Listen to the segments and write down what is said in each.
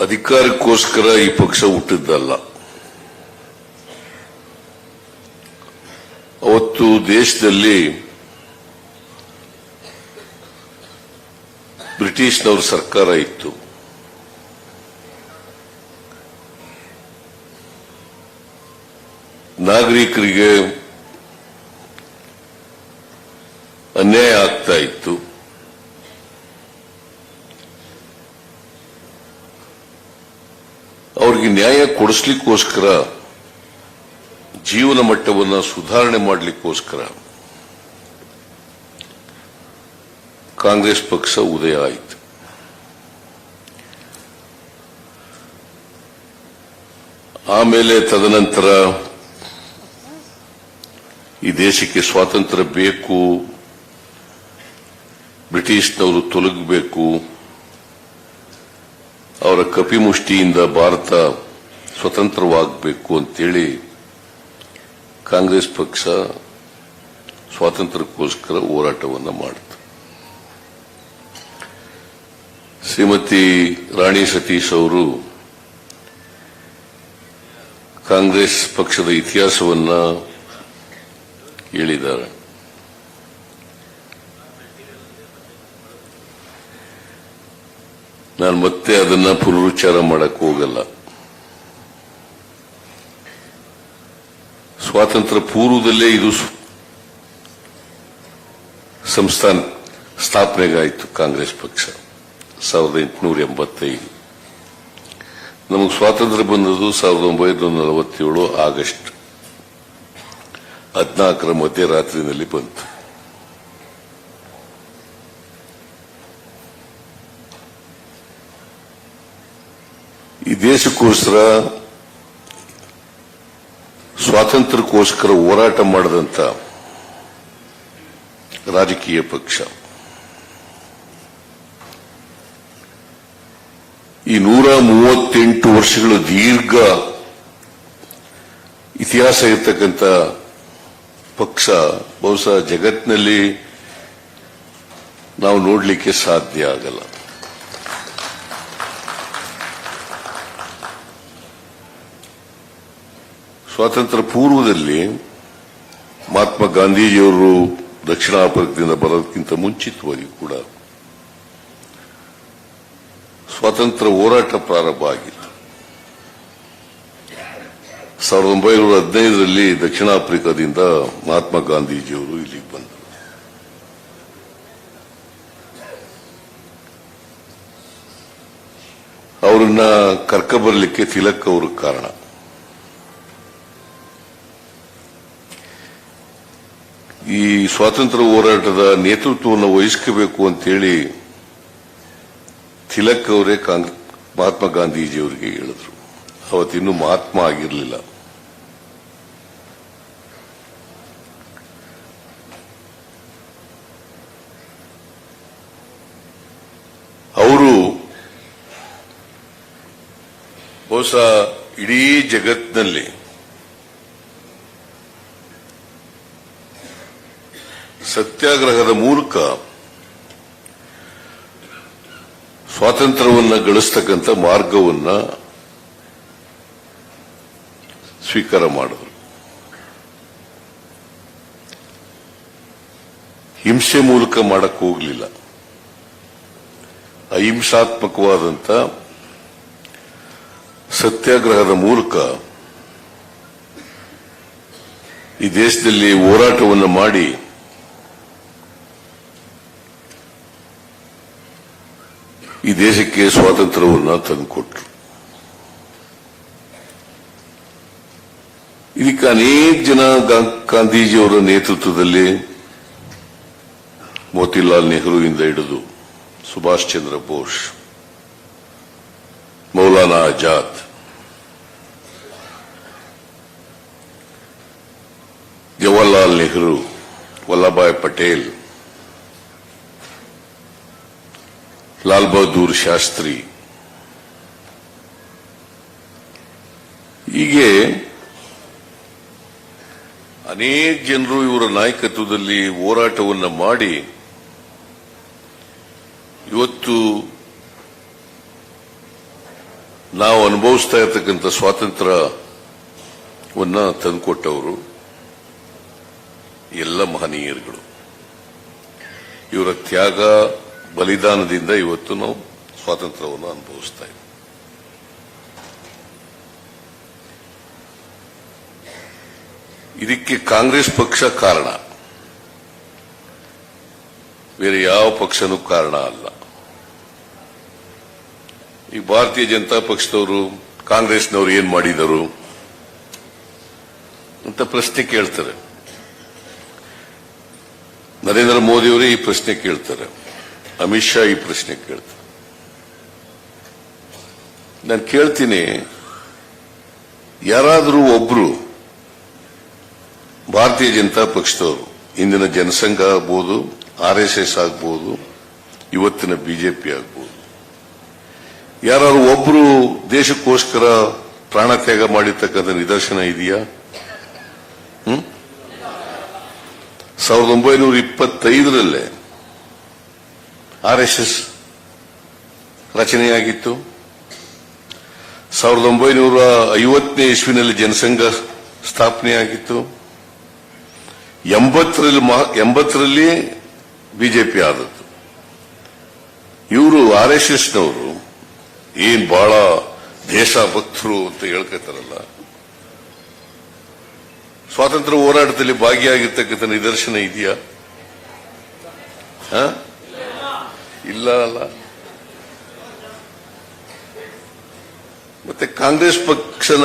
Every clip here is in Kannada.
ಅಧಿಕಾರಕ್ಕೋಸ್ಕರ ಈ ಪಕ್ಷ ಹುಟ್ಟಿದ್ದಲ್ಲ. ಅವತ್ತು ದೇಶದಲ್ಲಿ ಬ್ರಿಟಿಷ್ನವ್ರ ಸರ್ಕಾರ ಇತ್ತು. ನಾಗರಿಕರಿಗೆ ಅನ್ಯಾಯ ಆಗ್ತಾ ಇತ್ತು. ಅವ್ರಿಗೆ ನ್ಯಾಯ ಕೊಡಿಸ್ಲಿಕ್ಕೋಸ್ಕರ ಜೀವನ ಮಟ್ಟವನ್ನು ಸುಧಾರಣೆ ಮಾಡಲಿಕ್ಕೋಸ್ಕರ ಕಾಂಗ್ರೆಸ್ ಪಕ್ಷ ಉದಯ ಆಯಿತು. ಆಮೇಲೆ ತದನಂತರ ಈ ದೇಶಕ್ಕೆ ಸ್ವಾತಂತ್ರ್ಯ ಬೇಕು, ಬ್ರಿಟಿಷ್ನವರು ತೊಲಗಬೇಕು ಅವರ ಕಪಿಮುಷ್ಟಿಯಿಂದ ಭಾರತ ಸ್ವತಂತ್ರವಾಗಬೇಕು ಅಂತೇಳಿ ಕಾಂಗ್ರೆಸ್ ಪಕ್ಷ ಸ್ವಾತಂತ್ರ್ಯಕ್ಕೋಸ್ಕರ ಹೋರಾಟವನ್ನು ಮಾಡಿತು. ಶ್ರೀಮತಿ ರಾಣಿ ಸತೀಶ್ ಅವರು ಕಾಂಗ್ರೆಸ್ ಪಕ್ಷದ ಇತಿಹಾಸವನ್ನ ಹೇಳಿದ್ದಾರೆ. ನಾನು ಮತ್ತೆ ಅದನ್ನ ಪುನರುಚ್ಚಾರ ಮಾಡಕ್ ಹೋಗಲ್ಲ. ಸ್ವಾತಂತ್ರ್ಯ ಪೂರ್ವದಲ್ಲೇ ಇದು ಸಂಸ್ಥಾನ ಸ್ಥಾಪನೆಗಾಯಿತು ಕಾಂಗ್ರೆಸ್ ಪಕ್ಷ, ಸಾವಿರದ ಎಂಟುನೂರ ಎಂಬತ್ತೈದು. ನಮಗೆ ಸ್ವಾತಂತ್ರ್ಯ ಬಂದದ್ದು ಸಾವಿರದ ಒಂಬೈನೂರ ನಲವತ್ತೇಳು ಆಗಸ್ಟ್ ಹದಿನಾಲ್ಕರ ಮಧ್ಯರಾತ್ರಿನಲ್ಲಿ ಬಂತು. ಈ ದೇಶಕ್ಕೋಸ್ಕರ ಸ್ವಾತಂತ್ರ್ಯಕ್ಕೋಸ್ಕರ ಹೋರಾಟ ಮಾಡಿದಂತ ರಾಜಕೀಯ ಪಕ್ಷ. ಈ ನೂರ ಮೂವತ್ತೆಂಟು ವರ್ಷಗಳ ದೀರ್ಘ ಇತಿಹಾಸ ಇರತಕ್ಕಂಥ ಪಕ್ಷ ಬಹುಶಃ ಜಗತ್ತಿನಲ್ಲಿ ನಾವು ನೋಡಲಿಕ್ಕೆ ಸಾಧ್ಯ ಆಗಲ್ಲ. ಸ್ವಾತಂತ್ರ್ಯ ಪೂರ್ವದಲ್ಲಿ ಮಹಾತ್ಮ ಗಾಂಧೀಜಿಯವರು ದಕ್ಷಿಣ ಆಫ್ರಿಕದಿಂದ ಬರೋದಕ್ಕಿಂತ ಮುಂಚಿತವಾಗಿ ಕೂಡ ಸ್ವಾತಂತ್ರ್ಯ ಹೋರಾಟ ಪ್ರಾರಂಭ ಆಗಿತ್ತು. ಸಾವಿರದ ಒಂಬೈನೂರ ಹದಿನೈದರಲ್ಲಿ ದಕ್ಷಿಣ ಆಫ್ರಿಕಾದಿಂದ ಮಹಾತ್ಮ ಗಾಂಧೀಜಿಯವರು ಇಲ್ಲಿಗೆ ಬಂದರು. ಅವರನ್ನ ಕರ್ಕ ಬರಲಿಕ್ಕೆ ತಿಲಕ್ ಅವರು ಕಾರಣ. ಈ ಸ್ವಾತಂತ್ರ್ಯ ಹೋರಾಟದ ನೇತೃತ್ವವನ್ನು ವಹಿಸ್ಕೋಬೇಕು ಅಂತೇಳಿ ತಿಲಕ್ ಅವರೇ ಮಹಾತ್ಮ ಗಾಂಧೀಜಿಯವರಿಗೆ ಹೇಳಿದ್ರು. ಅವತ್ತಿನ್ನೂ ಮಹಾತ್ಮ ಆಗಿರಲಿಲ್ಲ. ಅವರು ಬಹುಶಃ ಇಡೀ ಜಗತ್ತಿನಲ್ಲಿ ಸತ್ಯಾಗ್ರಹದ ಮೂಲಕ ಸ್ವಾತಂತ್ರ್ಯವನ್ನು ಗಳಿಸ್ತಕ್ಕಂಥ ಮಾರ್ಗವನ್ನ ಸ್ವೀಕಾರ ಮಾಡಿದ್ರು. ಹಿಂಸೆ ಮೂಲಕ ಮಾಡಕ್ಕೆ ಹೋಗಲಿಲ್ಲ. ಅಹಿಂಸಾತ್ಮಕವಾದಂಥ ಸತ್ಯಾಗ್ರಹದ ಮೂಲಕ ಈ ದೇಶದಲ್ಲಿ ಹೋರಾಟವನ್ನು ಮಾಡಿ ಈ ದೇಶಕ್ಕೆ ಸ್ವಾತಂತ್ರ್ಯವನ್ನು ತಂದುಕೊಟ್ರು ಇದಕ್ಕೆ ಅನೇಕ ಜನ ಗಾಂಧೀಜಿಯವರ ನೇತೃತ್ವದಲ್ಲಿ ಮೋತಿಲಾಲ್ ನೆಹರುವಿಂದ ಹಿಡಿದು ಸುಭಾಷ್ ಚಂದ್ರ ಬೋಸ್, ಮೌಲಾನಾ ಆಜಾದ್, ಜವಾಹರ್ಲಾಲ್ ನೆಹರು, ವಲ್ಲಭಾಯ್ ಪಟೇಲ್ ಲಾಲ್ ಬಹದ್ದೂರ್ ಶಾಸ್ತ್ರಿ. ಹೀಗೆ ಅನೇಕ ಜನರು ಇವರ ನಾಯಕತ್ವದಲ್ಲಿ ಹೋರಾಟವನ್ನು ಮಾಡಿ ಇವತ್ತು ನಾವು ಅನುಭವಿಸ್ತಾ ಇರತಕ್ಕಂಥ ಸ್ವಾತಂತ್ರ್ಯವನ್ನ ತಂದುಕೊಟ್ಟವರು ಎಲ್ಲ ಮಹನೀಯರುಗಳು. ಇವರ ತ್ಯಾಗ ಬಲಿದಾನದಿಂದ ಇವತ್ತು ನಾವು ಸ್ವಾತಂತ್ರ್ಯವನ್ನು ಅನುಭವಿಸ್ತಾ ಇದ್ದೀವಿ ಇದಕ್ಕೆ ಕಾಂಗ್ರೆಸ್ ಪಕ್ಷ ಕಾರಣ. ಬೇರೆ ಯಾವ ಪಕ್ಷನೂ ಕಾರಣ ಅಲ್ಲ. ಈ ಭಾರತೀಯ ಜನತಾ ಪಕ್ಷದವರು, ಕಾಂಗ್ರೆಸ್ನವರು ಏನ್ ಮಾಡಿದರು ಅಂತ ಪ್ರಶ್ನೆ ಕೇಳ್ತಾರೆ. ನರೇಂದ್ರ ಮೋದಿಯವರೇ ಈ ಪ್ರಶ್ನೆ ಕೇಳ್ತಾರೆ. ಅಮಿತ್ ಶಾ ಈ ಪ್ರಶ್ನೆ ಕೇಳ್ತಾರೆ ನಾನು ಕೇಳ್ತೀನಿ, ಯಾರಾದರೂ ಒಬ್ರು ಭಾರತೀಯ ಜನತಾ ಪಕ್ಷದವರು, ಇಂದಿನ ಜನಸಂಘ ಆಗ್ಬೋದು, ಆರ್ ಎಸ್ ಎಸ್ ಆಗ್ಬೋದು, ಇವತ್ತಿನ ಬಿಜೆಪಿ ಆಗ್ಬೋದು, ಯಾರಾದ್ರೂ ಒಬ್ರು ದೇಶಕ್ಕೋಸ್ಕರ ಪ್ರಾಣ ತ್ಯಾಗ ಮಾಡಿರ್ತಕ್ಕಂಥ ನಿದರ್ಶನ ಇದೆಯಾ? ಸಾವಿರದ ಒಂಬೈನೂರ ಇಪ್ಪತ್ತೈದರಲ್ಲೇ ಆರ್ ಎಸ್ ಎಸ್ ರಚನೆಯಾಗಿತ್ತು. ಸಾವಿರದ ಒಂಬೈನೂರ ಐವತ್ತನೇ ಇಸ್ವಿನಲ್ಲಿ ಜನಸಂಘ ಸ್ಥಾಪನೆಯಾಗಿತ್ತು. ಎಂಬತ್ತರಲ್ಲಿ ಎಂಬತ್ತರಲ್ಲಿ ಬಿಜೆಪಿ ಆದದ್ದು. ಇವರು ಆರ್ ಎಸ್ ಎಸ್ನವರು ಏನ್ ಬಹಳ ದೇಶಭಕ್ತರು ಅಂತ ಹೇಳ್ಕೊತಾರಲ್ಲ ಸ್ವಾತಂತ್ರ್ಯ ಹೋರಾಟದಲ್ಲಿ ಭಾಗಿಯಾಗಿರ್ತಕ್ಕಂಥ ನಿದರ್ಶನ ಇದೆಯಾ? ಇಲ್ಲ, ಅಲ್ಲ. ಮತ್ತೆ ಕಾಂಗ್ರೆಸ್ ಪಕ್ಷನ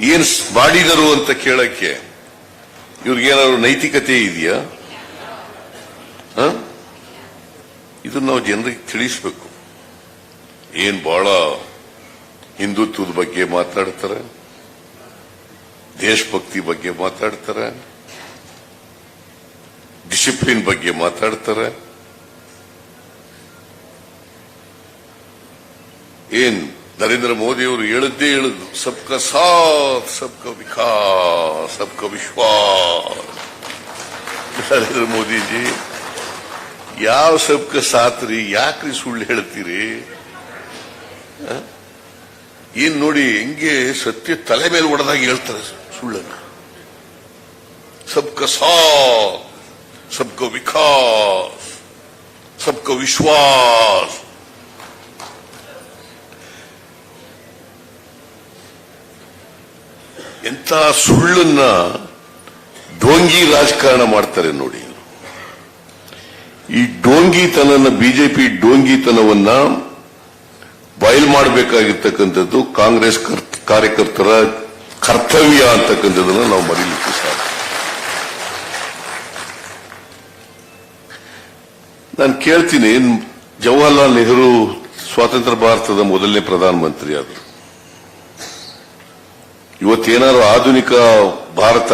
ಏನ್ ಮಾಡಿದರು ಅಂತ ಕೇಳಕ್ಕೆ ಇವ್ರಿಗೇನಾದ್ರು ನೈತಿಕತೆ ಇದೆಯಾ? ಇದನ್ನ ನಾವು ಜನರಿಗೆ ತಿಳಿಸಬೇಕು. ಏನ್ ಬಹಳ ಹಿಂದುತ್ವದ ಬಗ್ಗೆ ಮಾತಾಡ್ತಾರೆ? ದೇಶಭಕ್ತಿ ಬಗ್ಗೆ ಮಾತಾಡ್ತಾರೆ? ಡಿಸಿಪ್ಲಿನ್ ಬಗ್ಗೆ ಮಾತಾಡ್ತಾರೆ? ಏನ್ ನರೇಂದ್ರ ಮೋದಿ ಅವರು ಹೇಳದ್ದೇ ಹೇಳುದು. ಸಬ್ಕ ಸಾಥ್, ಸಬ್ಕ ವಿಕಾಸ್, ಸಬ್ಕ ವಿಶ್ವಾಸ್. ನರೇಂದ್ರ ಮೋದಿಜಿ, ಯಾವ ಸಬ್ಕ ಸಾಥ್ ರೀ, ಯಾಕ್ರಿ ಸುಳ್ಳು ಹೇಳ್ತೀರಿ? ಏನ್ ನೋಡಿ ಹೆಂಗೆ ಸತ್ಯ ತಲೆ ಮೇಲೆ ಹೊಡೆದಾಗ ಹೇಳ್ತಾರೆ ಸುಳ್ಳನ್ನ. ಸಬ್ಕ ಸಾಥ್, ಸಬ್ಕ ವಿಕಾಸ್, ಸಬ್ಕ ವಿಶ್ವಾಸ್. ಎಂತ ಸುಳ್ಳನ್ನ ಡೋಂಗಿ ರಾಜಕಾರಣ ಮಾಡ್ತಾರೆ ನೋಡಿ. ಈ ಡೋಂಗಿತನ ಬಿಜೆಪಿ ಡೋಂಗಿತನವನ್ನ ಬಯಲು ಮಾಡಬೇಕಾಗಿರ್ತಕ್ಕಂಥದ್ದು ಕಾಂಗ್ರೆಸ್ ಕರ್- ಕಾರ್ಯಕರ್ತರ ಕರ್ತವ್ಯ ಅಂತಕ್ಕಂಥದ್ದನ್ನ ನಾವು ಮರೀಲಿಕ್ಕೆ ಸಾಧ್ಯ. ನಾನು ಕೇಳ್ತೀನಿ, ಜವಾಹರ್ಲಾಲ್ ನೆಹರು ಸ್ವಾತಂತ್ರ್ಯ ಭಾರತದ ಮೊದಲನೇ ಪ್ರಧಾನಮಂತ್ರಿ ಆದರು. ಇವತ್ತೇನಾದ್ರು ಆಧುನಿಕ ಭಾರತ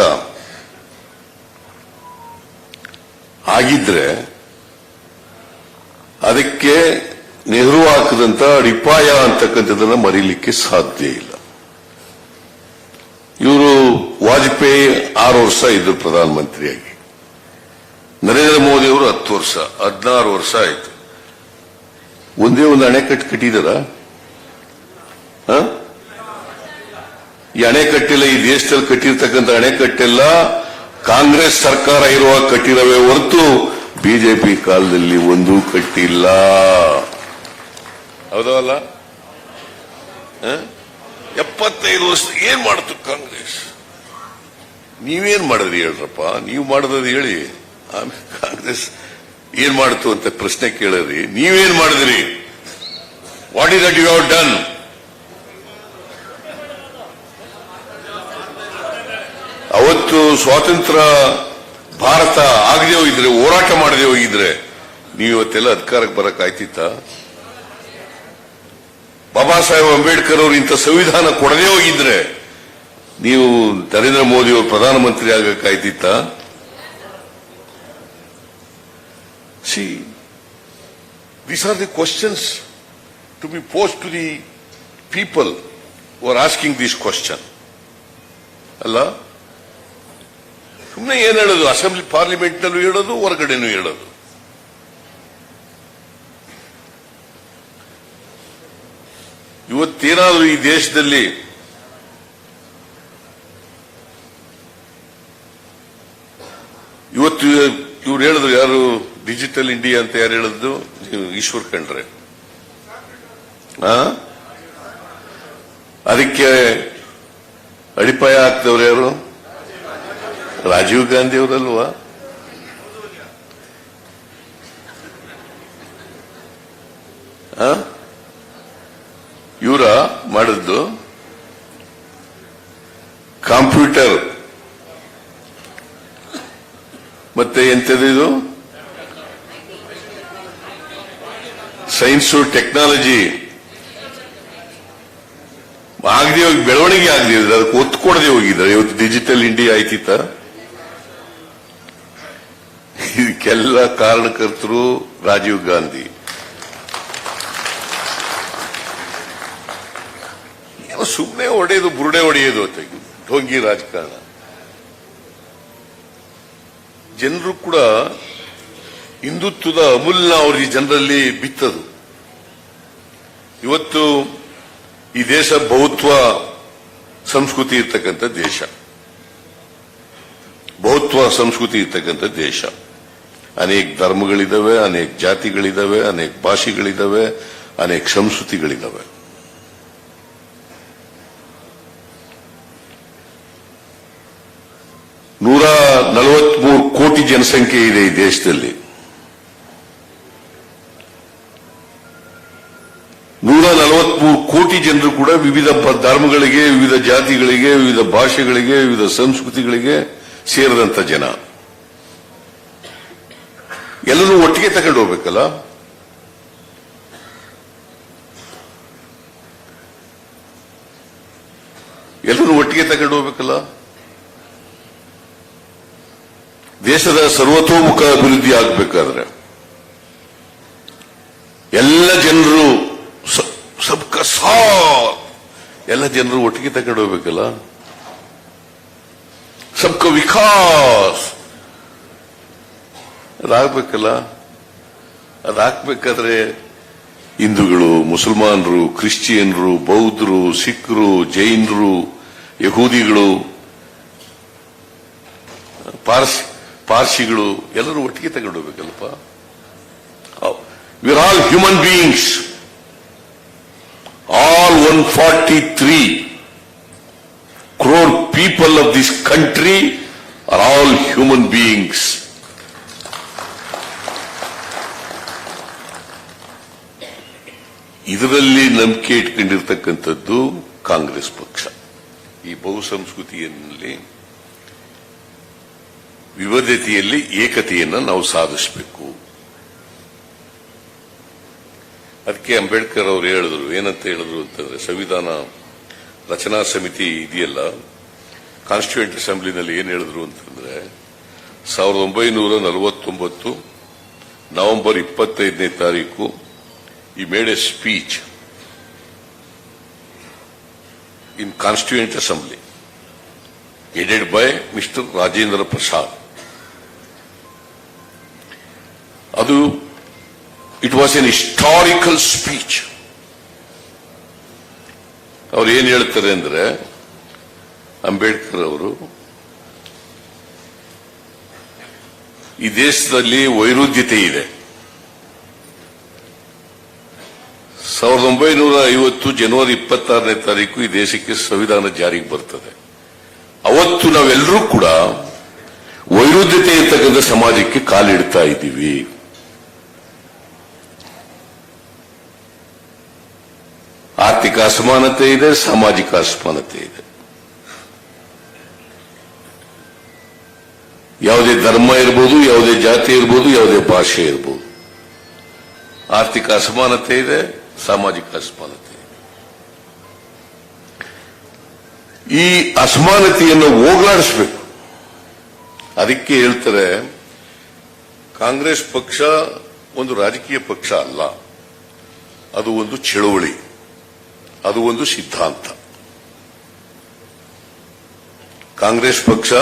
ಆಗಿದ್ರೆ ಅದಕ್ಕೆ ನೆಹರು ಹಾಕದಂತ ಅಡಿಪಾಯ ಅಂತಕ್ಕಂಥದ್ದನ್ನ ಮರೀಲಿಕ್ಕೆ ಸಾಧ್ಯ ಇಲ್ಲ. ಇವರು ವಾಜಪೇಯಿ ಆರು ವರ್ಷ ಇದ್ರು ಪ್ರಧಾನಮಂತ್ರಿಯಾಗಿ. ನರೇಂದ್ರ ಮೋದಿ ಅವರು ಹತ್ತು ವರ್ಷ, ಹದಿನಾರು ವರ್ಷ ಆಯ್ತು. ಒಂದೇ ಒಂದು ಅಣೆಕಟ್ಟು ಕಟ್ಟಿದಾರ? ಈ ಅಣೆಕಟ್ಟೆಲ್ಲ, ಈ ದೇಶದಲ್ಲಿ ಕಟ್ಟಿರ್ತಕ್ಕಂಥ ಅಣೆಕಟ್ಟೆಲ್ಲ, ಕಾಂಗ್ರೆಸ್ ಸರ್ಕಾರ ಇರುವಾಗ ಕಟ್ಟಿರವೇ ಹೊರತು ಬಿಜೆಪಿ ಕಾಲದಲ್ಲಿ ಒಂದೂ ಕಟ್ಟಿಲ್ಲ. ಹೌದಲ್ಲ? ಎಪ್ಪತ್ತೈದು ವರ್ಷ ಏನ್ ಮಾಡ್ತು ಕಾಂಗ್ರೆಸ್? ನೀವೇನ್ ಮಾಡಿದ್ರಿ ಹೇಳ್ರಪ್ಪ? ನೀವು ಮಾಡಿದ್ರಿ ಹೇಳಿ. ಆಮೇಲೆ ಕಾಂಗ್ರೆಸ್ ಏನ್ ಮಾಡ್ತು ಅಂತ ಪ್ರಶ್ನೆ ಕೇಳಿದ್ರಿ. ನೀವೇನ್ ಮಾಡಿದ್ರಿ? What is that you have done ಅವತ್ತು ಸ್ವಾತಂತ್ರ್ಯ ಭಾರತ ಆಗದೆ ಹೋಗಿದ್ರೆ, ಹೋರಾಟ ಮಾಡದೆ ಹೋಗಿದ್ರೆ, ನೀವು ಇವತ್ತೆಲ್ಲ ಅಧಿಕಾರಕ್ಕೆ ಬರಕ್ ಆಯ್ತಿತ್ತ? ಬಾಬಾ ಸಾಹೇಬ್ ಅಂಬೇಡ್ಕರ್ ಅವರು ಇಂಥ ಸಂವಿಧಾನ ಕೊಡದೆ ಹೋಗಿದ್ರೆ, ನೀವು ನರೇಂದ್ರ ಮೋದಿ ಅವರು ಪ್ರಧಾನಮಂತ್ರಿ ಆಗಬೇಕಾಯ್ತಿತ್ತ see these are the questions to be post to the people are asking this question ಅಲ್ಲ? ಸುಮ್ಮನೆ ಏನ್ ಹೇಳೋದು? ಅಸೆಂಬ್ಲಿ ಪಾರ್ಲಿಮೆಂಟ್ ನಲ್ಲೂ ಹೇಳೋದು, ಹೊರಗಡೆನೂ ಹೇಳೋದು. ಇವತ್ತೇನಾದರೂ ಈ ದೇಶದಲ್ಲಿ ಇವತ್ತು ಇವ್ರು ಹೇಳಿದ್ರು ಯಾರು ಡಿಜಿಟಲ್ ಇಂಡಿಯಾ ಅಂತ ಯಾರು ಹೇಳಿದ್ರು? ಈಶ್ವರ್ ಕಂಡ್ರೆ? ಅದಕ್ಕೆ ಅಡಿಪಾಯ ಆಗ್ತವ್ರು ಯಾರು? ರಾಜೀವ್ ಗಾಂಧಿ ಅವರಲ್ವಾ? ಇವರ ಮಾಡಿದ್ದು ಕಂಪ್ಯೂಟರ್. ಮತ್ತೆ ಎಂತದು ಇದು? Science technology. ಆಗದೆ ಹೋಗಿ ಬೆಳವಣಿಗೆ ಆಗದೆ ಅದಕ್ಕೆ ಒತ್ತು ಕೊಡದೆ ಹೋಗಿದ್ದಾರೆ. ಇವತ್ತು ಡಿಜಿಟಲ್ ಇಂಡಿಯಾ ಆಯ್ತಿತ್ತ ಇದಕ್ಕೆಲ್ಲ ಕಾರಣಕರ್ತರು ರಾಜೀವ್ ಗಾಂಧಿ. ಸುಮ್ಮನೆ ಹೊಡೆಯೋದು ಬುರುಡೆ ಹೊಡೆಯೋದು ಢೋಂಗಿ ರಾಜಕಾರಣ. ಜನರು ಕೂಡ ಹಿಂದುತ್ವದ ಅಮೂಲ್ಯ ಅವ್ರಿಗೆ ಜನರಲ್ಲಿ ಬಿತ್ತದು. ಇವತ್ತು ಈ ದೇಶ ಬಹುತ್ವ ಸಂಸ್ಕೃತಿ ಇರ್ತಕ್ಕಂಥ ದೇಶ. ಬಹುತ್ವ ಸಂಸ್ಕೃತಿ ಇರ್ತಕ್ಕಂಥ ದೇಶ. ಅನೇಕ ಧರ್ಮಗಳಿದಾವೆ, ಅನೇಕ ಜಾತಿಗಳಿದಾವೆ, ಅನೇಕ ಭಾಷೆಗಳಿದಾವೆ, ಅನೇಕ ಸಂಸ್ಕೃತಿಗಳಿದಾವೆ. ನೂರ ನಲವತ್ಮೂರು ಕೋಟಿ ಜನಸಂಖ್ಯೆ ಇದೆ ಈ ದೇಶದಲ್ಲಿ. ನೂರ ನಲವತ್ಮೂರು ಕೋಟಿ ಜನರು ಕೂಡ ವಿವಿಧ ಧರ್ಮಗಳಿಗೆ, ವಿವಿಧ ಜಾತಿಗಳಿಗೆ, ವಿವಿಧ ಭಾಷೆಗಳಿಗೆ, ವಿವಿಧ ಸಂಸ್ಕೃತಿಗಳಿಗೆ ಸೇರಿದಂತ ಜನ. ಎಲ್ಲರೂ ಒಟ್ಟಿಗೆ ತಗೊಂಡು ಹೋಗ್ಬೇಕಲ್ಲ? ಎಲ್ಲರೂ ಒಟ್ಟಿಗೆ ತಗೊಂಡು ಹೋಗ್ಬೇಕಲ್ಲ? ದೇಶದ ಸರ್ವತೋಮುಖ ಅಭಿವೃದ್ಧಿ ಆಗಬೇಕಾದ್ರೆ ಎಲ್ಲ ಜನರು ಸಬ್ಕ ಸಾ ಎಲ್ಲ ಜನರು ಒಟ್ಟಿಗೆ ತಗೊಂಡು ಹೋಗ್ಬೇಕಲ್ಲ? ಸಬ್ಕ ವಿಕಾಸ್! ಅದಾಗಬೇಕಲ್ಲ? ಅದಾಗಬೇಕಾದ್ರೆ ಹಿಂದೂಗಳು, ಮುಸಲ್ಮಾನರು, ಕ್ರಿಶ್ಚಿಯನ್ರು, ಬೌದ್ಧರು, ಸಿಖ್ರು, ಜೈನರು, ಯಹೂದಿಗಳು, ಪಾರ್ಸಿ, ಪಾರ್ಸಿಗಳು, ಎಲ್ಲರೂ ಒಟ್ಟಿಗೆ ತಗೊಂಡು ಹೋಗ್ಬೇಕಲ್ಲಪ್ಪ we're all human beings all one forty three crore people of this country are all human beings ಇದರಲ್ಲಿ ನಂಬಿಕೆ ಇಟ್ಕೊಂಡಿರ್ತಕ್ಕಂಥದ್ದು ಕಾಂಗ್ರೆಸ್ ಪಕ್ಷ. ಈ ಬಹುಸಂಸ್ಕೃತಿಯಲ್ಲಿ ವಿವಿಧತೆಯಲ್ಲಿ ಏಕತೆಯನ್ನು ನಾವು ಸಾಧಿಸಬೇಕು. ಅದಕ್ಕೆ ಅಂಬೇಡ್ಕರ್ ಅವರು ಹೇಳಿದ್ರು. ಏನಂತ ಹೇಳಿದ್ರು ಅಂತಂದ್ರೆ, ಸಂವಿಧಾನ ರಚನಾ ಸಮಿತಿ ಇದೆಯಲ್ಲ ಕಾನ್ಸ್ಟಿಟ್ಯೂಂಟ್ ಅಸೆಂಬ್ಲಿನಲ್ಲಿ ಏನ್ ಹೇಳಿದ್ರು ಅಂತಂದ್ರೆ, ಸಾವಿರದ ಒಂಬೈನೂರ ನಲವತ್ತೊಂಬತ್ತು ನವೆಂಬರ್ ಇಪ್ಪತ್ತೈದನೇ ತಾರೀಕು ಈ made a speech in constituent assembly headed by Mr. Rajendra Prasad ಅದು it was an historical speech ಅವ್ರು ಏನು ಹೇಳ್ತಾರೆ ಅಂದರೆ, ಅಂಬೇಡ್ಕರ್ ಅವರು, ಈ ದೇಶದಲ್ಲಿ ವೈರುಧ್ಯತೆ ಇದೆ ಸಾವಿರದ ಒಂಬೈನೂರ ಐವತ್ತು ಜನವರಿ ಇಪ್ಪತ್ತಾರನೇ ತಾರೀಕು ಈ ದೇಶಕ್ಕೆ ಸಂವಿಧಾನ ಜಾರಿಗೆ ಬರ್ತದೆ. ಅವತ್ತು ನಾವೆಲ್ಲರೂ ಕೂಡ ವೈರುಧ್ಯತೆ ಇರ್ತಕ್ಕಂಥ ಸಮಾಜಕ್ಕೆ ಕಾಲಿಡ್ತಾ ಇದ್ದೀವಿ. ಆರ್ಥಿಕ ಅಸಮಾನತೆ ಇದೆ, ಸಾಮಾಜಿಕ ಅಸಮಾನತೆ ಇದೆ. ಯಾವುದೇ ಧರ್ಮ ಇರ್ಬೋದು, ಯಾವುದೇ ಜಾತಿ ಇರ್ಬೋದು, ಯಾವುದೇ ಭಾಷೆ ಇರ್ಬೋದು. ಆರ್ಥಿಕ ಅಸಮಾನತೆ ಇದೆ ಸಾಮಾಜಿಕ ಅಸಮಾನತೆ. ಈ ಅಸಮಾನತೆಯನ್ನು ಹೋಗಲಾಡಿಸಬೇಕು. ಅದಕ್ಕೆ ಹೇಳ್ತಾರೆ, ಕಾಂಗ್ರೆಸ್ ಪಕ್ಷ ಒಂದು ರಾಜಕೀಯ ಪಕ್ಷ ಅಲ್ಲ. ಅದು ಒಂದು ಚಳುವಳಿ. ಅದು ಒಂದು ಸಿದ್ಧಾಂತ. ಕಾಂಗ್ರೆಸ್ ಪಕ್ಷ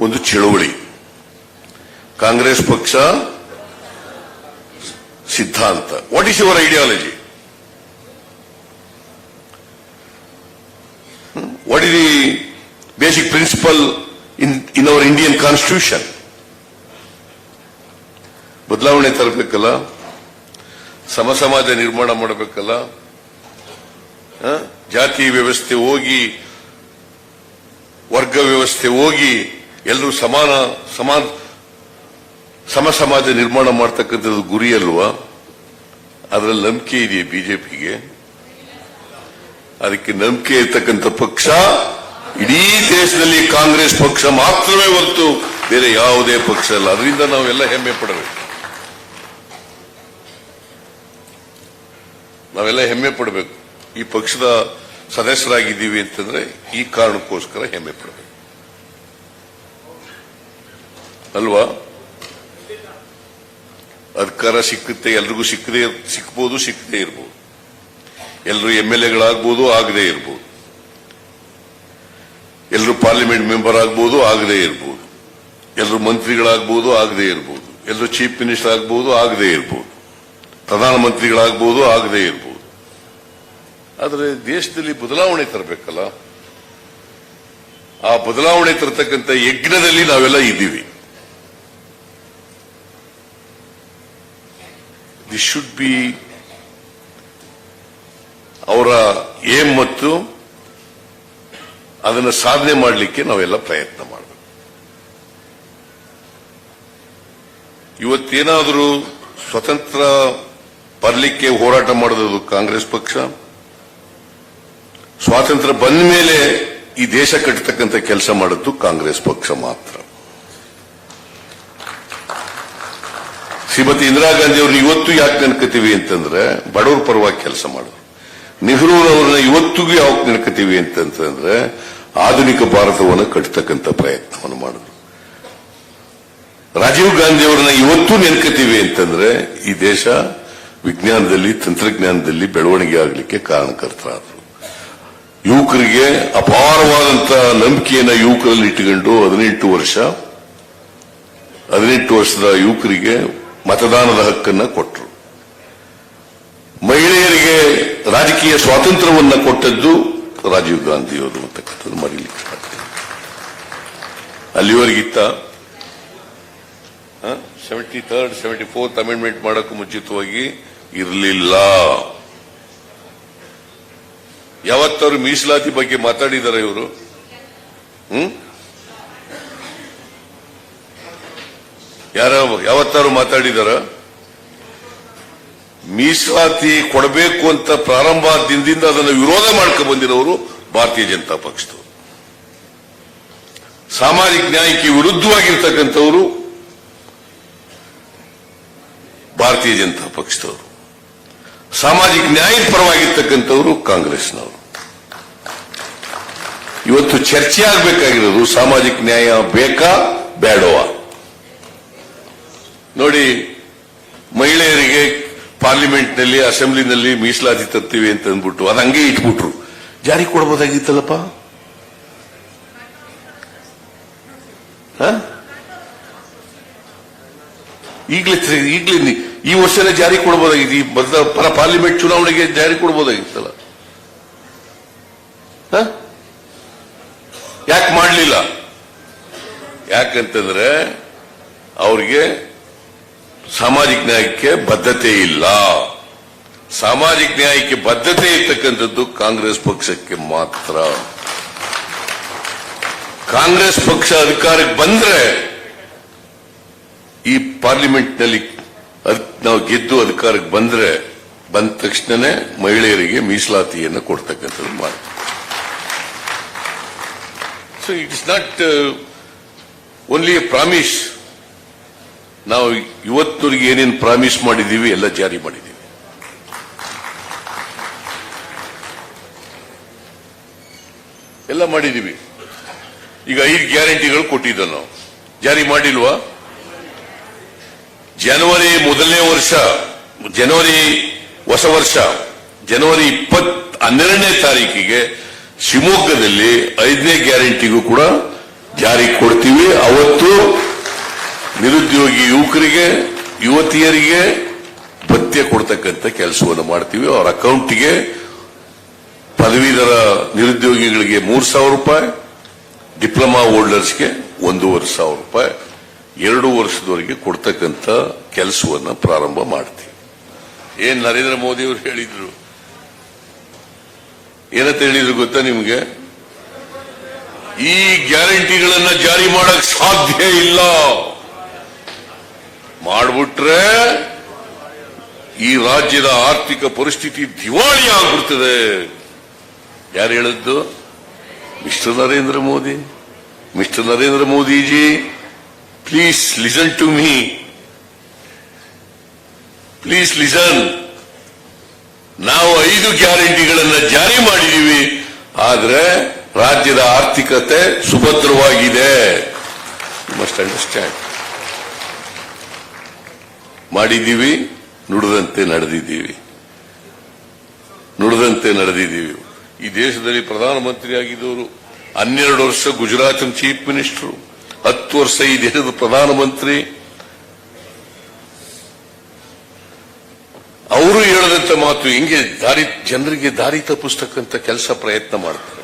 ಒಂದು ಚಳುವಳಿ. ಕಾಂಗ್ರೆಸ್ ಪಕ್ಷ ಸಿದ್ಧಾಂತ. What is your ideology what is the basic principle in in our Indian constitution ಬದಲಾವಣೆ ತರಬೇಕಲ್ಲ? ಸಮಸಮಾಜ ನಿರ್ಮಾಣ ಮಾಡಬೇಕಲ್ಲ? ಜಾತಿ ವ್ಯವಸ್ಥೆ ಹೋಗಿ, ವರ್ಗ ವ್ಯವಸ್ಥೆ ಹೋಗಿ, ಎಲ್ಲರೂ ಸಮಾನ ಸಮಾನ ಸಮ ಸಮಾಜ ನಿರ್ಮಾಣ ಮಾಡ್ತಕ್ಕಂಥದ್ದು ಗುರಿ ಅಲ್ವಾ? ಅದರಲ್ಲಿ ನಂಬಿಕೆ ಇದೆಯಾ ಬಿಜೆಪಿಗೆ? ಅದಕ್ಕೆ ನಂಬಿಕೆ ಇರ್ತಕ್ಕಂಥ ಪಕ್ಷ, ಇಡೀ ದೇಶದಲ್ಲಿ ಕಾಂಗ್ರೆಸ್ ಪಕ್ಷ ಮಾತ್ರವೇ ಹೊರತು ಬೇರೆ ಯಾವುದೇ ಪಕ್ಷ ಅಲ್ಲ. ಅದರಿಂದ ನಾವೆಲ್ಲ ಹೆಮ್ಮೆ ಪಡಬೇಕು. ನಾವೆಲ್ಲ ಹೆಮ್ಮೆ ಪಡಬೇಕು. ಈ ಪಕ್ಷದ ಸದಸ್ಯರಾಗಿದ್ದೀವಿ ಅಂತಂದ್ರೆ ಈ ಕಾರಣಕ್ಕೋಸ್ಕರ ಹೆಮ್ಮೆ ಪಡಬೇಕು. ಅಲ್ವಾ? ಅಧಿಕಾರ ಸಿಕ್ಕುತ್ತೆ, ಎಲ್ರಿಗೂ ಸಿಕ್ಕದೆ ಸಿಕ್ಬೋದು, ಸಿಕ್ಕದೇ ಇರ್ಬೋದು. ಎಲ್ಲರೂ ಎಂ ಎಲ್ ಎಗಳಾಗ್ಬೋದು, ಆಗದೇ ಇರ್ಬೋದು. ಎಲ್ಲರೂ ಪಾರ್ಲಿಮೆಂಟ್ ಮೆಂಬರ್ ಆಗ್ಬೋದು ಆಗದೇ ಇರ್ಬೋದು. ಎಲ್ಲರೂ ಮಂತ್ರಿಗಳಾಗ್ಬೋದು, ಆಗದೇ ಇರ್ಬೋದು. ಎಲ್ಲರೂ ಚೀಫ್ ಮಿನಿಸ್ಟರ್ ಆಗ್ಬೋದು ಆಗದೇ ಇರ್ಬೋದು. ಪ್ರಧಾನಮಂತ್ರಿಗಳಾಗ್ಬೋದು ಆಗದೇ ಇರ್ಬೋದು. ಆದರೆ ದೇಶದಲ್ಲಿ ಬದಲಾವಣೆ ತರಬೇಕಲ್ಲ? ಆ ಬದಲಾವಣೆ ತರತಕ್ಕಂಥ ಯಜ್ಞದಲ್ಲಿ ನಾವೆಲ್ಲ ಇದ್ದೀವಿ. ದಿಸ್ ಶುಡ್ ಬಿ ಅವರ ಏಮ್ ಮತ್ತು ಅದನ್ನು ಸಾಧನೆ ಮಾಡಲಿಕ್ಕೆ ನಾವೆಲ್ಲ ಪ್ರಯತ್ನ ಮಾಡಬೇಕು. ಇವತ್ತೇನಾದರೂ ಸ್ವತಂತ್ರ ಬರಲಿಕ್ಕೆ ಹೋರಾಟ ಮಾಡೋದು ಕಾಂಗ್ರೆಸ್ ಪಕ್ಷ? ಸ್ವಾತಂತ್ರ್ಯ ಬಂದ ಮೇಲೆ ಈ ದೇಶ ಕಟ್ಟತಕ್ಕಂಥ ಕೆಲಸ ಮಾಡಿದ್ದು ಕಾಂಗ್ರೆಸ್ ಪಕ್ಷ ಮಾತ್ರ. ಶ್ರೀಮತಿ ಇಂದಿರಾ ಗಾಂಧಿ ಅವ್ರನ್ನ ಇವತ್ತು ಯಾಕೆ ನೆನ್ಕತೀವಿ ಅಂತಂದ್ರೆ, ಬಡವರ ಪರವಾಗಿ ಕೆಲಸ ಮಾಡಿದ್ರು ನೆಹರೂರವ್ರನ್ನ ಇವತ್ತಿಗೂ ಯಾಕೆ ನೆನ್ಕತೀವಿ ಅಂತಂದ್ರೆ, ಆಧುನಿಕ ಭಾರತವನ್ನು ಕಟ್ಟತಕ್ಕಂತ ಪ್ರಯತ್ನವನ್ನು ಮಾಡಿದ್ರು ರಾಜೀವ್ ಗಾಂಧಿ ಅವರನ್ನ ಇವತ್ತು ನೆನ್ಕತೀವಿ ಅಂತಂದ್ರೆ, ಈ ದೇಶ ವಿಜ್ಞಾನದಲ್ಲಿ, ತಂತ್ರಜ್ಞಾನದಲ್ಲಿ ಬೆಳವಣಿಗೆ ಆಗಲಿಕ್ಕೆ ಕಾರಣಕರ್ತರಾದರು. ಯುವಕರಿಗೆ ಅಪಾರವಾದಂತಹ ನಂಬಿಕೆಯನ್ನ ಯುವಕರಲ್ಲಿ ಇಟ್ಟುಕೊಂಡು, ಹದಿನೆಂಟು ವರ್ಷ, ಹದಿನೆಂಟು ವರ್ಷದ ಯುವಕರಿಗೆ ಮತದಾನದ ಹಕ್ಕನ್ನ ಕೊಟ್ಟರು ಮಹಿಳೆಯರಿಗೆ ರಾಜಕೀಯ ಸ್ವಾತಂತ್ರ್ಯವನ್ನ ಕೊಟ್ಟದ್ದು ರಾಜೀವ್ ಗಾಂಧಿಯವರು ಅಂತಕ್ಕಂಥದ್ದು ಮರೀಲಿಕ್ಕೆ ಇಲ್ಲ. ಅಲ್ಲಿವರೆಗಿತ್ತ seventy third seventy fourth amendment ಮಾಡೋಕ್ಕೂ ಮುಂಚಿತವಾಗಿ ಇರಲಿಲ್ಲ. ಯಾವತ್ತವರು ಮೀಸಲಾತಿ ಬಗ್ಗೆ ಮಾತಾಡಿದ್ದಾರೆ ಇವರು? ಹ್ಮ್? ಯಾರ ಯಾವತ್ತಾರು ಮಾತಾಡಿದಾರ? ಮೀಸಲಾತಿ ಕೊಡಬೇಕು ಅಂತ ಪ್ರಾರಂಭ ದಿನದಿಂದ ಅದನ್ನು ವಿರೋಧ ಮಾಡ್ಕೊಂಡು ಬಂದಿರೋರು ಭಾರತೀಯ ಜನತಾ ಪಕ್ಷದವರು. ಸಾಮಾಜಿಕ ನ್ಯಾಯಕ್ಕೆ ವಿರುದ್ಧವಾಗಿರ್ತಕ್ಕಂಥವರು ಭಾರತೀಯ ಜನತಾ ಪಕ್ಷದವರು. ಸಾಮಾಜಿಕ ನ್ಯಾಯದ ಪರವಾಗಿರ್ತಕ್ಕಂಥವರು ಕಾಂಗ್ರೆಸ್ನವರು. ಇವತ್ತು ಚರ್ಚೆ ಆಗಬೇಕಾಗಿರೋದು ಸಾಮಾಜಿಕ ನ್ಯಾಯ ಬೇಕಾ ಬೇಡವಾ ನೋಡಿ, ಮಹಿಳೆಯರಿಗೆ ಪಾರ್ಲಿಮೆಂಟ್ನಲ್ಲಿ, ಅಸೆಂಬ್ಲಿನಲ್ಲಿ ಮೀಸಲಾತಿ ತರ್ತೀವಿ ಅಂತ ಅಂದ್ಬಿಟ್ಟು, ಅದು ಹಂಗೆ ಇಟ್ಬಿಟ್ರು. ಜಾರಿ ಕೊಡ್ಬೋದಾಗಿತ್ತಲ್ಲಪ್ಪ? ಹ? ಈಗಲೇ ಈಗಲೇ ಈ ವರ್ಷನೇ ಜಾರಿ ಕೊಡ್ಬೋದಾಗಿತ್ತು. ಈ ಪರ ಪಾರ್ಲಿಮೆಂಟ್ ಚುನಾವಣೆಗೆ ಜಾರಿ ಕೊಡ್ಬೋದಾಗಿತ್ತಲ್ಲ? ಯಾಕೆ ಮಾಡಲಿಲ್ಲ? ಯಾಕಂತಂದ್ರೆ, ಅವ್ರಿಗೆ ಸಾಮಾಜಿಕ ನ್ಯಾಯಕ್ಕೆ ಬದ್ಧತೆ ಇಲ್ಲ. ಸಾಮಾಜಿಕ ನ್ಯಾಯಕ್ಕೆ ಬದ್ಧತೆ ಇರ್ತಕ್ಕಂಥದ್ದು ಕಾಂಗ್ರೆಸ್ ಪಕ್ಷಕ್ಕೆ ಮಾತ್ರ. ಕಾಂಗ್ರೆಸ್ ಪಕ್ಷ ಅಧಿಕಾರಕ್ಕೆ ಬಂದ್ರೆ ಈ ಪಾರ್ಲಿಮೆಂಟ್ನಲ್ಲಿ ನಲ್ಲಿ ನಾವು ಗೆದ್ದು ಅಧಿಕಾರಕ್ಕೆ ಬಂದ್ರೆ ಬಂದ ತಕ್ಷಣನೇ ಮಹಿಳೆಯರಿಗೆ ಮೀಸಲಾತಿಯನ್ನು ಕೊಡ್ತಕ್ಕಂಥದ್ದು ಮಾತು so it is not only a promise ನಾವು ಇವತ್ತಿಗೆ ಏನೇನು ಪ್ರಾಮಿಸ್ ಮಾಡಿದ್ದೀವಿ ಎಲ್ಲ ಜಾರಿ ಮಾಡಿದ್ದೀವಿ ಎಲ್ಲ ಮಾಡಿದ್ದೀವಿ ಈಗ ಐದು ಗ್ಯಾರಂಟಿಗಳು ಕೊಟ್ಟಿದ್ದ ನಾವು. ಜಾರಿ ಮಾಡಿಲ್ವಾ? ಜನವರಿ ಮೊದಲನೇ ವರ್ಷ, ಜನವರಿ ಹೊಸ ವರ್ಷ, ಜನವರಿ ಇಪ್ಪತ್ ಹನ್ನೆರಡನೇ ತಾರೀಕಿಗೆ ಶಿವಮೊಗ್ಗದಲ್ಲಿ ಐದನೇ ಗ್ಯಾರಂಟಿಗೂ ಕೂಡ ಜಾರಿ ಕೊಡ್ತೀವಿ. ಅವತ್ತು ನಿರುದ್ಯೋಗಿ ಯುವಕರಿಗೆ, ಯುವತಿಯರಿಗೆ ಭತ್ಯೆ ಕೊಡ್ತಕ್ಕಂಥ ಕೆಲಸವನ್ನು ಮಾಡ್ತೀವಿ. ಅವರ ಅಕೌಂಟ್ಗೆ ಪದವೀಧರ ನಿರುದ್ಯೋಗಿಗಳಿಗೆ ಮೂರು ಸಾವಿರ ರೂಪಾಯಿ, ಡಿಪ್ಲೊಮಾ ಹೋಲ್ಡರ್ಸ್ಗೆ ಒಂದೂವರೆ ಸಾವಿರ ರೂಪಾಯಿ, ಎರಡು ವರ್ಷದವರೆಗೆ ಕೊಡ್ತಕ್ಕಂಥ ಕೆಲಸವನ್ನು ಪ್ರಾರಂಭ ಮಾಡ್ತೀವಿ. ಏನ್ ನರೇಂದ್ರ ಮೋದಿ ಅವರು ಹೇಳಿದ್ರು? ಏನಂತ ಹೇಳಿದ್ರು ಗೊತ್ತಾ ನಿಮ್ಗೆ? ಈ ಗ್ಯಾರಂಟಿಗಳನ್ನ ಜಾರಿ ಮಾಡಕ್ ಸಾಧ್ಯ ಇಲ್ಲ. ಮಾಡ್ಬಿಟ್ರೆ ಈ ರಾಜ್ಯದ ಆರ್ಥಿಕ ಪರಿಸ್ಥಿತಿ ದಿವಾಳಿ ಆಗ್ಬಿಡ್ತದೆ. ಯಾರು ಹೇಳಿದ್ದು? Mister Narendra Modi. Mister Narendra Modiji please listen to me please listen ನಾವು ಐದು ಗ್ಯಾರಂಟಿಗಳನ್ನ ಜಾರಿ ಮಾಡಿದೀವಿ ಆದ್ರೆ ರಾಜ್ಯದ ಆರ್ಥಿಕತೆ ಸುಭದ್ರವಾಗಿದೆ. ಮಸ್ಟ್ ಅಂಡರ್ಸ್ಟ್ಯಾಂಡ್ ಮಾಡಿದ್ದೀವಿ, ನುಡಿದಂತೆ ನಡೆದಿದ್ದೀವಿ. ನುಡಿದಂತೆ ನಡೆದಿದ್ದೀವಿ. ಈ ದೇಶದಲ್ಲಿ ಪ್ರಧಾನಮಂತ್ರಿ ಆಗಿದ್ದವರು ಹನ್ನೆರಡು ವರ್ಷ ಗುಜರಾತ್ ಚೀಫ್ ಮಿನಿಸ್ಟರ್, ಹತ್ತು ವರ್ಷ ಈ ದೇಶದ ಪ್ರಧಾನಮಂತ್ರಿ. ಅವರು ಹೇಳದಂತ ಮಾತು, ಹಿಂಗೆ ದಾರಿ, ಜನರಿಗೆ ದಾರಿ ತಪ್ಪಿಸ್ತಕ್ಕಂಥ ಕೆಲಸ ಪ್ರಯತ್ನ ಮಾಡ್ತಾರೆ.